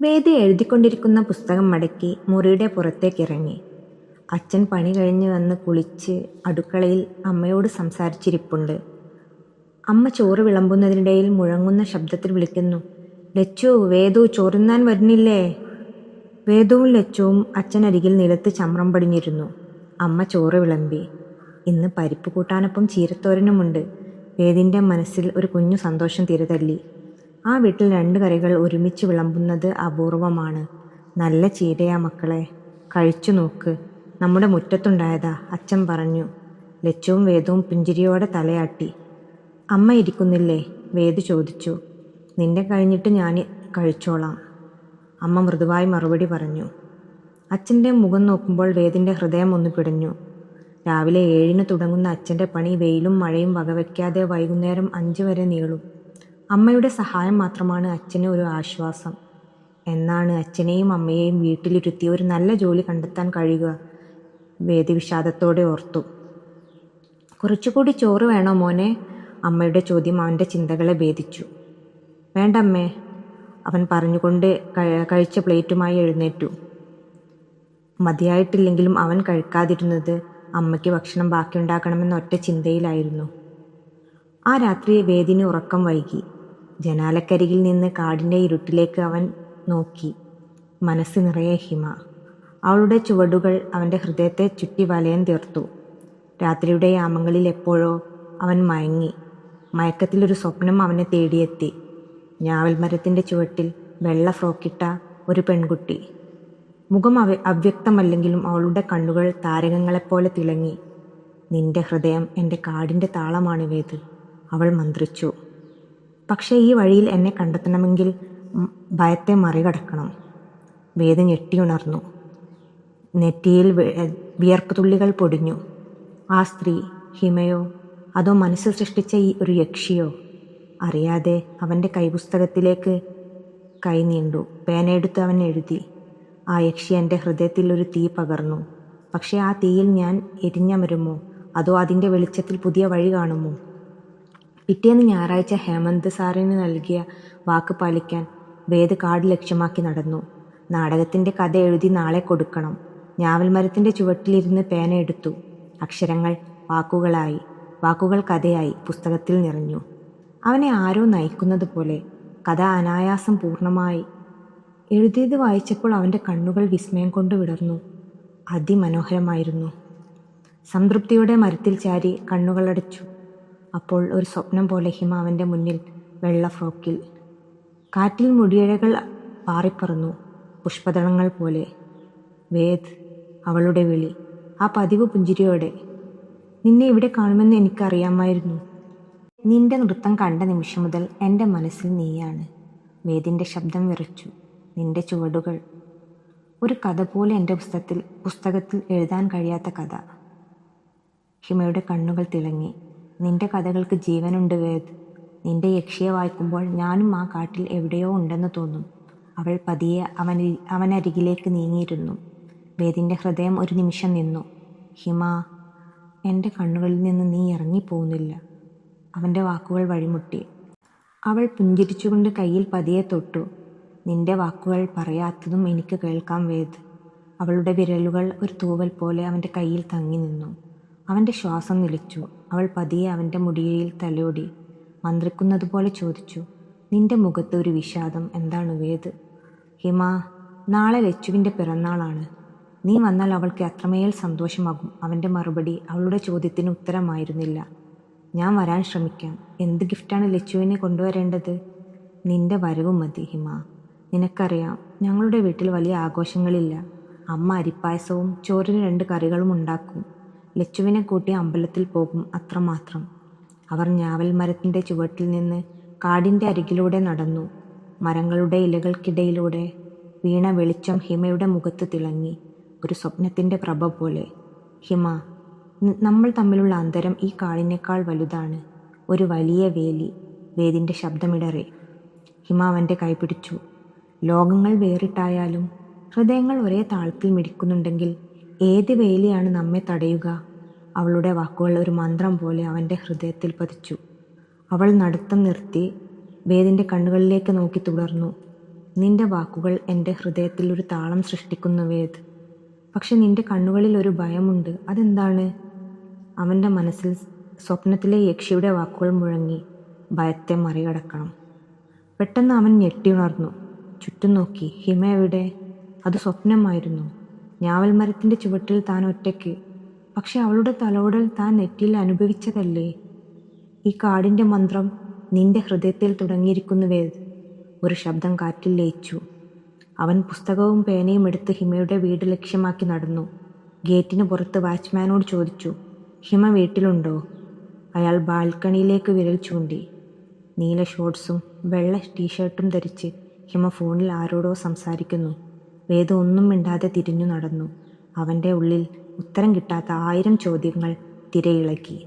വേദി എഴുതിക്കൊണ്ടിരിക്കുന്ന പുസ്തകം മടക്കി മുറിയുടെ പുറത്തേക്ക് ഇറങ്ങി. അച്ഛൻ പണി കഴിഞ്ഞ് വന്ന് കുളിച്ച് അടുക്കളയിൽ അമ്മയോട് സംസാരിച്ചിരിപ്പുണ്ട്. അമ്മ ചോറ് വിളമ്പുന്നതിനിടയിൽ മുഴങ്ങുന്ന ശബ്ദത്തിൽ വിളിക്കുന്നു. ലച്ചു വേദു ചോറുന്നാൻ വരുന്നില്ലേ? വേദുവും ലച്ചുവും അച്ഛനരികിൽ നിലത്ത് ചമ്രം പടിഞ്ഞിരുന്നു. അമ്മ ചോറ് വിളമ്പി. ഇന്ന് പരിപ്പ് കൂട്ടാനൊപ്പം ചീരത്തോരനുമുണ്ട്. വേദിന്റെ മനസ്സിൽ ഒരു കുഞ്ഞു സന്തോഷം തിരതല്ലി. ആ വീട്ടിൽ രണ്ട് കറികൾ ഒരുമിച്ച് വിളമ്പുന്നത് അപൂർവമാണ്. നല്ല ചീരയാ മക്കളെ. കഴിച്ചു നോക്ക്. നമ്മുടെ മുറ്റത്തുണ്ടായതാ അച്ഛൻ പറഞ്ഞു. ലച്ചുവും വേദവും പുഞ്ചിരിയോടെ തലയാട്ടി. അമ്മ ഇരിക്കുന്നില്ലേ? വേദു ചോദിച്ചു. നിന്റെ കഴിഞ്ഞിട്ട് ഞാൻ കഴിച്ചോളാം. അമ്മ മൃദുവായി മറുപടി പറഞ്ഞു. അച്ഛന്റെ മുഖം നോക്കുമ്പോൾ വേദിന്റെ ഹൃദയം ഒന്ന് പിടഞ്ഞു. രാവിലെ ഏഴിന് തുടങ്ങുന്ന അച്ഛന്റെ പണി വെയിലും മഴയും വകവയ്ക്കാതെ വൈകുന്നേരം അഞ്ച് വരെ നീളും. അമ്മയുടെ സഹായം മാത്രമാണ് അച്ഛന് ഒരു ആശ്വാസം. എന്നാണ് അച്ഛനെയും അമ്മയെയും വീട്ടിലിരുത്തി ഒരു നല്ല ജോലി കണ്ടെത്താൻ കഴിയുക വേദിവിഷാദത്തോടെ ഓർത്തു. കുറച്ചുകൂടി ചോറ് വേണോ മോനെ? അമ്മയുടെ ചോദ്യം അവന്റെ ചിന്തകളെ ഭേദിച്ചു. വേണ്ടമ്മേ അവൻ പറഞ്ഞുകൊണ്ട് കഴി- കഴിച്ച പ്ലേറ്റുമായി എഴുന്നേറ്റു. മതിയായിട്ടില്ലെങ്കിലും അവൻ കഴിക്കാതിരുന്നത് അമ്മയ്ക്ക് ഭക്ഷണം ബാക്കിയുണ്ടാക്കണമെന്ന ഒറ്റ ചിന്തയിലായിരുന്നു. ആ രാത്രി വേദിന് ഉറക്കം വൈകി. ജനാലക്കരികിൽ നിന്ന് കാടിന്റെ ഇരുട്ടിലേക്ക് അവൻ നോക്കി. മനസ്സ് നിറയെ ഹിമ. അവളുടെ ചുവടുകൾ അവന്റെ ഹൃദയത്തെ ചുറ്റി വലയം തീർത്തു. രാത്രിയുടെ യാമങ്ങളിൽ എപ്പോഴോ അവൻ മയങ്ങി. മയക്കത്തിലൊരു സ്വപ്നം അവനെ തേടിയെത്തി. ഞാവൽ മരത്തിന്റെ ചുവട്ടിൽ വെള്ള ഫ്രോക്കിട്ട ഒരു പെൺകുട്ടി. മുഖം അവ അവ്യക്തമല്ലെങ്കിലും അവളുടെ കണ്ണുകൾ താരകങ്ങളെപ്പോലെ തിളങ്ങി. നിന്റെ ഹൃദയം എന്റെ കാടിന്റെ താളമാണ് വേത് അവൾ മന്ത്രിച്ചു. പക്ഷേ ഈ വഴിയിൽ എന്നെ കണ്ടെത്തണമെങ്കിൽ ഭയത്തെ മറികടക്കണം. വേദ ഞെട്ടിയുണർന്നു നെറ്റിയിൽ വിയർപ്പ് തുള്ളികൾ പൊടിഞ്ഞു. ആ സ്ത്രീ ഹിമയോ? അതോ മനസ്സ് സൃഷ്ടിച്ച ഈ ഒരു യക്ഷിയോ? അറിയാതെ അവന്റെ കൈപുസ്തകത്തിലേക്ക് കൈ നീണ്ടു. പേനയെടുത്ത് അവൻ എഴുതി. ആ യക്ഷി എന്റെ ഹൃദയത്തിൽ ഒരു തീ പകർന്നു. പക്ഷേ ആ തീയിൽ ഞാൻ എരിഞ്ഞമരുമോ? അതോ അതിന്റെ വെളിച്ചത്തിൽ പുതിയ വഴി കാണുമോ? പിറ്റേന്ന് ഞായറാഴ്ച ഹേമന്ത് സാറിന് നൽകിയ വാക്ക് പാലിക്കാൻ വേദ് കാട് ലക്ഷ്യമാക്കി നടന്നു. നാടകത്തിന്റെ കഥ എഴുതി നാളെ കൊടുക്കണം. ഞാവൽ മരത്തിന്റെ ചുവട്ടിലിരുന്ന് പേന എടുത്തു. അക്ഷരങ്ങൾ വാക്കുകളായി. വാക്കുകൾ കഥയായി. പുസ്തകത്തിൽ നിറഞ്ഞു. അവനെ ആരോ നയിക്കുന്നത് പോലെ കഥ അനായാസം പൂർണമായി. എഴുതിയത് വായിച്ചപ്പോൾ അവന്റെ കണ്ണുകൾ വിസ്മയം കൊണ്ട് വിടർന്നു. അതിമനോഹരമായിരുന്നു. സംതൃപ്തിയുടെ മരത്തിൽ ചാരി കണ്ണുകളടച്ചു. അപ്പോൾ ഒരു സ്വപ്നം പോലെ ഹിമ അവന്റെ മുന്നിൽ വെള്ള ഫ്രോക്കിൽ. കാറ്റിൽ മുടിയഴകൾ പാറിപ്പറന്നു പുഷ്പദളങ്ങൾ പോലെ. വേദ് അവളുടെ വിളി. ആ പതിവ് പുഞ്ചിരിയോടെ നിന്നെ ഇവിടെ കാണുമെന്ന് എനിക്കറിയാമായിരുന്നു. നിന്റെ നൃത്തം കണ്ട നിമിഷം മുതൽ എന്റെ മനസ്സിൽ നീയാണ്. വേദിന്റെ ശബ്ദം വിറച്ചു. നിന്റെ ചുവടുകൾ. ഒരു കഥ പോലെ എന്റെ പുസ്തകത്തിൽ പുസ്തകത്തിൽ എഴുതാൻ കഴിയാത്ത കഥ. ഹിമയുടെ കണ്ണുകൾ തിളങ്ങി. നിന്റെ കഥകൾക്ക് ജീവനുണ്ട് വേദ് നിന്റെ യക്ഷിയെ വായിക്കുമ്പോൾ ഞാനും ആ കാട്ടിൽ എവിടെയോ ഉണ്ടെന്ന് തോന്നും. അവൾ പതിയെ അവൻ അവനരികിലേക്ക് നീങ്ങിയിരുന്നു. വേദിന്റെ ഹൃദയം ഒരു നിമിഷം നിന്നു. ഹിമ എന്റെ കണ്ണുകളിൽ നിന്ന് നീ ഇറങ്ങിപ്പോകുന്നില്ല. അവന്റെ വാക്കുകൾ വഴിമുട്ടി. അവൾ പുഞ്ചിരിച്ചുകൊണ്ട് കയ്യിൽ പതിയെ തൊട്ടു. നിന്റെ വാക്കുകൾ പറയാത്തതും എനിക്ക് കേൾക്കാം വേദ് അവളുടെ വിരലുകൾ ഒരു തൂവൽ പോലെ അവന്റെ കയ്യിൽ തങ്ങി നിന്നു. അവന്റെ ശ്വാസം നിലച്ചു. അവൾ പതിയെ അവന്റെ മുടിയിൽ തലോടി മന്ത്രിക്കുന്നതുപോലെ ചോദിച്ചു നിന്റെ മുഖത്ത് ഒരു വിഷാദം എന്താണ് വേത് ഹിമ നാളെ ലച്ചുവിന്റെ പിറന്നാളാണ്. നീ വന്നാൽ അവൾക്ക് അത്രമേൽ സന്തോഷമാകും. അവന്റെ മറുപടി അവളുടെ ചോദ്യത്തിന് ഉത്തരമായിരുന്നില്ല. ഞാൻ വരാൻ ശ്രമിക്കാം. എന്ത് ഗിഫ്റ്റാണ് ലച്ചുവിനെ കൊണ്ടുവരേണ്ടത്? നിന്റെ വരവ് മതി ഹിമ. നിനക്കറിയാം ഞങ്ങളുടെ വീട്ടിൽ വലിയ ആഘോഷങ്ങളില്ല. അമ്മ അരിപ്പായസവും ചോറിന് രണ്ട് കറികളും ഉണ്ടാക്കും. ലച്ചുവിനെ കൂട്ടി അമ്പലത്തിൽ പോകും അത്രമാത്രം. അവർ ഞാവൽ മരത്തിന്റെ ചുവട്ടിൽ നിന്ന് കാടിന്റെ അരികിലൂടെ നടന്നു. മരങ്ങളുടെ ഇലകൾക്കിടയിലൂടെ വീണ വെളിച്ചം ഹിമയുടെ മുഖത്ത് തിളങ്ങി. ഒരു സ്വപ്നത്തിന്റെ പ്രഭ പോലെ. ഹിമ നമ്മൾ തമ്മിലുള്ള അന്തരം ഈ കാടിനേക്കാൾ വലുതാണ്. ഒരു വലിയ വേലി. വേദിന്റെ ശബ്ദമിടറി. ഹിമ അവന്റെ കൈപിടിച്ചു ലോകങ്ങൾ വേറിട്ടായാലും ഹൃദയങ്ങൾ ഒരേ താളത്തിൽ മിടിക്കുന്നുണ്ടെങ്കിൽ ഏത് വേലിയാണ് നമ്മെ തടയുക? അവളുടെ വാക്കുകൾ ഒരു മന്ത്രം പോലെ അവന്റെ ഹൃദയത്തിൽ പതിച്ചു. അവൾ നടത്തം നിർത്തി വേദിന്റെ കണ്ണുകളിലേക്ക് നോക്കി തുടർന്നു. നിന്റെ വാക്കുകൾ എന്റെ ഹൃദയത്തിൽ ഒരു താളം സൃഷ്ടിക്കുന്നു വേദ്. പക്ഷെ നിന്റെ കണ്ണുകളിൽ ഒരു ഭയമുണ്ട്. അതെന്താണ്? അവന്റെ മനസ്സിൽ സ്വപ്നത്തിലെ യക്ഷിയുടെ വാക്കുകൾ മുഴങ്ങി ഭയത്തെ മറികടക്കണം. പെട്ടെന്ന് അവൻ ഞെട്ടി ഉണർന്നു ചുറ്റും നോക്കി ഹിമ എവിടെ? അത് സ്വപ്നമായിരുന്നു. ഞാവൽ മരത്തിന്റെ ചുവട്ടിൽ താൻ ഒറ്റയ്ക്ക്. പക്ഷെ അവളുടെ തലോടൽ താൻ നെറ്റിയിൽ അനുഭവിച്ചതല്ലേ? ഈ കാടിന്റെ മന്ത്രം നിന്റെ ഹൃദയത്തിൽ തുടങ്ങിയിരിക്കുന്നുവേ. ഒരു ശബ്ദം കാറ്റിൽ ലയിച്ചു. അവൻ പുസ്തകവും പേനയും എടുത്ത് ഹിമയുടെ വീട് ലക്ഷ്യമാക്കി നടന്നു. ഗേറ്റിന് പുറത്ത് വാച്ച്മാനോട് ചോദിച്ചു ഹിമ വീട്ടിലുണ്ടോ? അയാൾ ബാൽക്കണിയിലേക്ക് വിരൽ ചൂണ്ടി. നീല ഷോർട്സും വെള്ള ടീഷർട്ടും ധരിച്ച് ഹിമ ഫോണിൽ ആരോടോ സംസാരിക്കുന്നു. വേദ ഒന്നും മിണ്ടാതെ തിരിഞ്ഞു നടന്നു. അവന്റെ ഉള്ളിൽ ഉത്തരം കിട്ടാത്ത ആയിരം ചോദ്യങ്ങൾ തിരയിളക്കി.